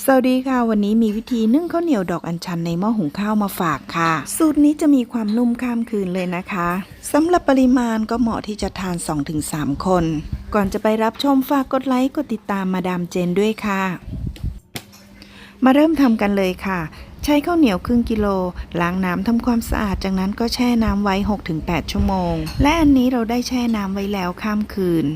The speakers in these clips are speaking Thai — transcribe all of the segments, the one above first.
สวัสดีค่ะ วันนี้มีวิธีนึ่งข้าวเหนียวดอกอัญชันในหม้อหุงข้าวมาฝากค่ะ สูตรนี้จะมีความนุ่มข้ามคืนเลยนะคะสำหรับปริมาณก็เหมาะที่จะทาน 2-3 คน ก่อนจะไปรับชมฝากกดไลค์กดติดตามมาดามเจนด้วยค่ะ มาเริ่มทำกันเลยค่ะ ใช้ข้าวเหนียวครึ่งกิโลล้างน้ำทำความสะอาดจากนั้นก็แช่น้ำไว้ 6-8 ชั่วโมง และอันนี้เราได้แช่น้ำไว้แล้วข้ามคืน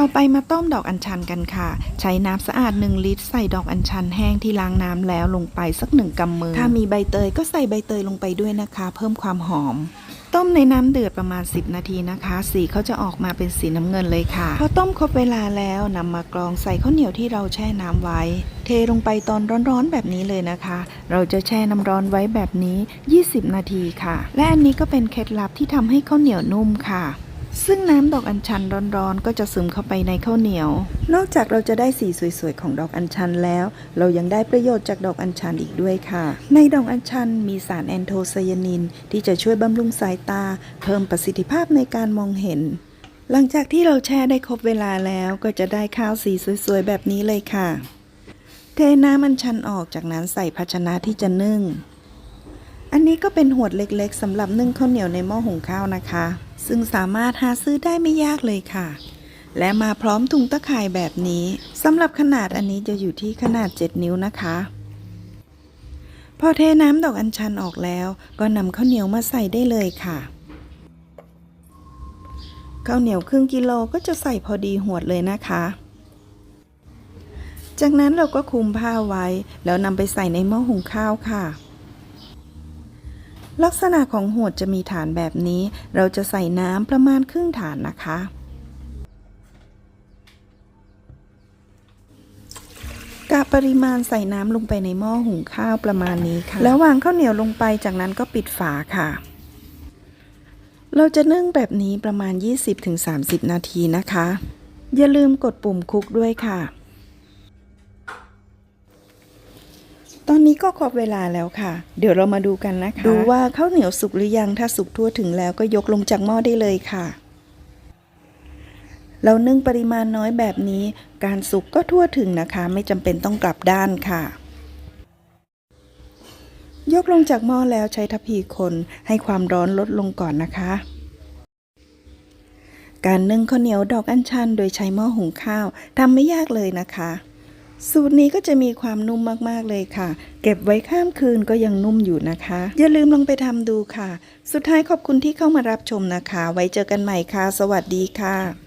ต่อไปมาต้มดอกอัญชันกันค่ะ ใช้น้ำสะอาด 1 ลิตรใส่ดอกอัญชันแห้งที่ล้างน้ำแล้วลงไปสักหนึ่งกำมือ ถ้ามีใบเตยก็ใส่ใบเตยลงไปด้วยนะคะ เพิ่มความหอม ต้มในน้ำเดือดประมาณ 10 นาทีนะคะ สีเขาจะออกมาเป็นสีน้ำเงินเลยค่ะ พอต้มครบเวลาแล้วนำมากรองใส่ข้าวเหนียวที่เราแช่น้ำไว้ เทลงไปตอนร้อนๆแบบนี้เลยนะคะ เราจะแช่น้ำร้อนไว้แบบนี้ 20 นาทีค่ะ และอันนี้ก็เป็นเคล็ดลับที่ทำให้ข้าวเหนียวนุ่มค่ะ ซึ่งน้ำดอกอัญชันร้อนๆ ก็จะซึมเข้าไปในข้าวเหนียว นอกจากเราจะได้สีสวยๆ ของดอกอัญชันแล้ว เรายังได้ประโยชน์จากดอกอัญชันอีกด้วยค่ะ ในดอกอัญชันมีสารแอนโทไซยานิน ที่จะช่วยบำรุงสายตา เพิ่มประสิทธิภาพในการมองเห็น หลังจากที่เราแช่ได้ครบเวลาแล้วก็จะได้ข้าวสีสวยๆ แบบนี้เลยค่ะ เทน้ำอัญชันออกจากนั้นใส่ภาชนะที่จะนึ่ง อันนี้ก็เป็นหวดเล็กๆสำหรับนึ่งข้าวเหนียวในหม้อหุงข้าวนะคะ ซึ่งสามารถหาซื้อได้ไม่ยากเลยค่ะ และมาพร้อมถุงตะข่ายแบบนี้สำหรับขนาดอันนี้จะอยู่ที่ขนาด 7 นิ้วนะคะ พอเทน้ำดอกอัญชันออกแล้ว ก็นำข้าวเหนียวมาใส่ได้เลยค่ะข้าวเหนียวครึ่งกิโลก็จะใส่พอดีหวดเลยนะคะ จากนั้นเราก็คลุมผ้าไว้ แล้วนำไปใส่ในหม้อหุงข้าวค่ะ ลักษณะของหวดจะมีฐานแบบนี้ เราจะใส่น้ำประมาณครึ่งฐานนะคะ กะปริมาณใส่น้ำลงไปในหม้อหุงข้าวประมาณนี้ค่ะ แล้ววางข้าวเหนียวลงไปจากนั้นก็ปิดฝาค่ะ เราจะนึ่งแบบนี้ประมาณ 20-30 นาทีนะคะ อย่าลืมกดปุ่มคุกด้วยค่ะ ตอนนี้ก็ครบเวลาแล้วค่ะ เดี๋ยวเรามาดูกันนะคะ ดูว่าข้าวเหนียวสุกหรือยัง ถ้าสุกทั่วถึงแล้วก็ยกลงจากหม้อได้เลยค่ะ เรานึ่งปริมาณน้อยแบบนี้ การสุกก็ทั่วถึงนะคะ ไม่จำเป็นต้องกลับด้านค่ะ ยกลงจากหม้อแล้วใช้ทัพพีคนให้ความร้อนลดลงก่อนนะคะ การนึ่งข้าวเหนียวดอกอัญชันโดยใช้หม้อหุงข้าวทำไม่ยากเลยนะคะ สูตรนี้ก็จะมีความนุ่มมากๆเลยค่ะ เก็บไว้ข้ามคืนก็ยังนุ่มอยู่นะคะ อย่าลืมลองไปทำดูค่ะ สุดท้ายขอบคุณที่เข้ามารับชมนะคะ ไว้เจอกันใหม่ค่ะ สวัสดีค่ะ